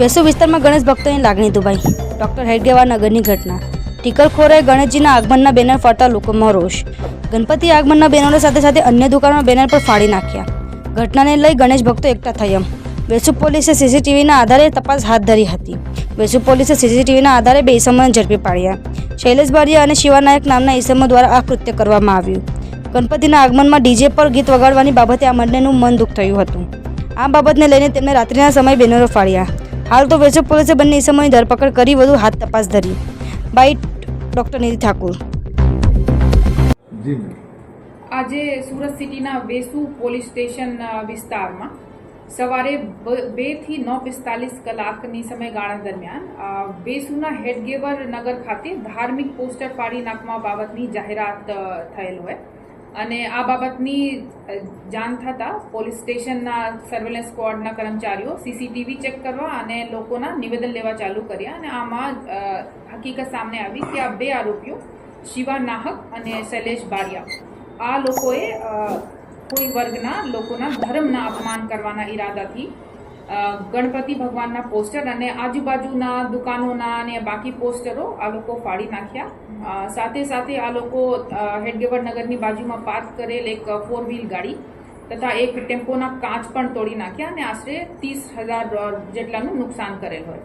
વેસુ વિસ્તારમાં ગણેશ ભક્તોની લાગણી દુભાઈ. ડોક્ટર હેડગેવા નગરની ઘટના. ટીકરખોરાએ ગણેશજીના આગમનના બેનર ફરતા લોકોમાં રોષ. ગણપતિ આગમનના બેનરો સાથે સાથે અન્ય દુકાનોના બેનર પણ ફાડી નાખ્યા. ઘટનાને લઈ ગણેશ ભક્તો એકઠા થયા. વેસુ પોલીસે સીસીટીવીના આધારે તપાસ હાથ ધરી હતી. વેસુ પોલીસે સીસીટીવીના આધારે બે ઇસમોને ઝડપી પાડ્યા. શૈલેષ બારિયા અને શિવાનાયક નામના ઇસમો દ્વારા આ કૃત્ય કરવામાં આવ્યું. ગણપતિના આગમનમાં ડીજે પર ગીત વગાડવાની બાબતે આ બંનેનું મન દુઃખ થયું હતું. આ બાબતને લઈને તેમણે રાત્રિના સમયે બેનરો ફાડ્યા. હાલ તો વેસુ પોલીસે બંને સમયની ધરપકડ કરી વધુ હાથ તપાસ ધરી. By doctor Nidhi Thakur. આજે સુરત સિટીના વેસુ પોલીસ સ્ટેશન વિસ્તારમાં સવારે બ- થી નવ પિસ્તાલીસ કલાકની સમયગાળા દરમિયાન વેસુના હેડગેવર નગર ખાતે ધાર્મિક પોસ્ટર ફાડી નાખવા બાબતની જાહેરાત થયેલ હોય. અને આ બાબતની જાણ થતાં પોલીસ સ્ટેશનના સર્વેલન્સ સ્ક્વોડના કર્મચારીઓ સીસીટીવી ચેક કરવા અને લોકોના નિવેદન લેવા ચાલુ કર્યા અને આમાં હકીકત સામે આવી કે આ બે આરોપીઓ શિવા નાહક અને શૈલેષ બારિયા. આ લોકોએ કોઈ વર્ગના લોકોના ધર્મના અપમાન કરવાના ઈરાદાથી ગણપતિ ભગવાનના પોસ્ટર અને આજુબાજુના દુકાનોના અને બાકી પોસ્ટરો આ લોકો ફાડી નાખ્યા. સાથે સાથે આ લોકો હેડગેવર નગરની બાજુમાં પાર્ક કરેલ એક ફોર વ્હીલ ગાડી તથા એક ટેમ્પોના કાચ પણ તોડી નાખ્યા અને આશરે ત્રીસ હજાર જેટલાનું નુકસાન કરેલ હોય.